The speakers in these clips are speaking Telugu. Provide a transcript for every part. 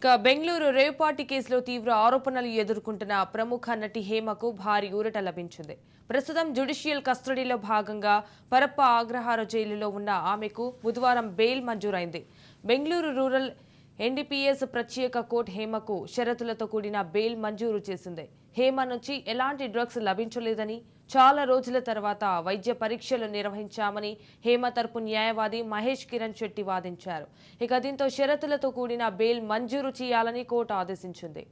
ఇక బెంగళూరు రేవుపాటి కేసులో తీవ్ర ఆరోపణలు ఎదుర్కొంటున్న ప్రముఖ నటి హేమకు భారీ ఊరట లభించింది. ప్రస్తుతం జ్యుడిషియల్ కస్టడీలో భాగంగా పరప్ప ఆగ్రహార జైలులో ఉన్న ఆమెకు బుధవారం బెయిల్ మంజూరైంది. బెంగళూరు రూరల్ ఎన్డీపీఎస్ ప్రత్యేక కోర్టు హేమకు షరతులతో కూడిన బెయిల్ మంజూరు చేసింది. హేమ నుంచి ఎలాంటి డ్రగ్స్ లభించలేదని చాలా రోజుల తర్వాత వైద్య పరీక్షలు నిర్వహించామని హేమ తరపు న్యాయవాది మహేష్ కిరణ్ శెట్టి వాదించారు. ఇక దీంతో షరతులతో కూడిన బెయిల్ మంజూరు చేయాలని కోర్టు ఆదేశించింది.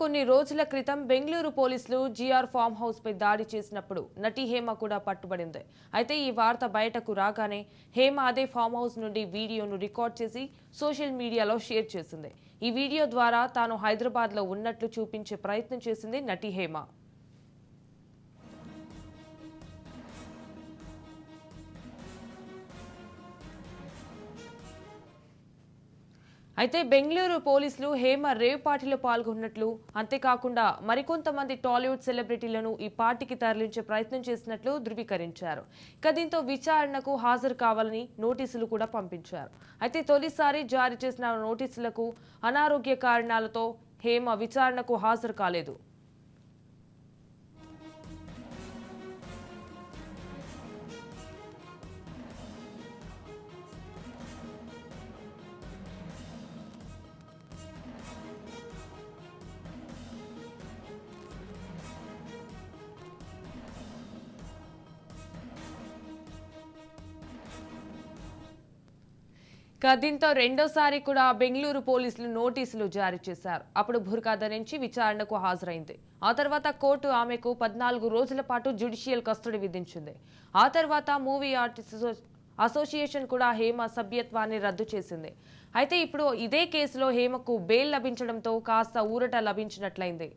కొన్ని రోజుల క్రితం బెంగళూరు పోలీసులు జీఆర్ ఫామ్ హౌస్ పై దాడి చేసినప్పుడు నటి హేమ కూడా పట్టుబడింది. అయితే ఈ వార్త బయటకు రాగానే హేమ అదే ఫామ్ హౌస్ నుండి వీడియోను రికార్డ్ చేసి సోషల్ మీడియాలో షేర్ చేసింది. ఈ వీడియో ద్వారా తాను హైదరాబాద్లో ఉన్నట్లు చూపించే ప్రయత్నం చేసింది నటి హేమ. అయితే బెంగళూరు పోలీసులు హేమ రేవ్ పార్టీలో పాల్గొన్నట్లు అంతేకాకుండా మరికొంతమంది టాలీవుడ్ సెలబ్రిటీలను ఈ పార్టీకి తరలించే ప్రయత్నం చేసినట్లు ధృవీకరించారు. ఇక దీంతో విచారణకు హాజరు కావాలని నోటీసులు కూడా పంపించారు. అయితే తొలిసారి జారీ చేసిన నోటీసులకు అనారోగ్య కారణాలతో హేమ విచారణకు హాజరు కాలేదు. దీంతో రెండోసారి కూడా బెంగళూరు పోలీసులు నోటీసులు జారీ చేశారు. అప్పుడు బుర్కా ధరించి విచారణకు హాజరైంది. ఆ తర్వాత కోర్టు ఆమెకు పద్నాలుగు రోజుల పాటు జ్యుడిషియల్ కస్టడీ విధించింది. ఆ తర్వాత మూవీ ఆర్టిస్ట్ అసో- అసోసియేషన్ కూడా హేమ సభ్యత్వాన్ని రద్దు చేసింది. అయితే ఇప్పుడు ఇదే కేసులో హేమకు బెయిల్ లభించడంతో కాస్త ఊరట లభించినట్లయింది.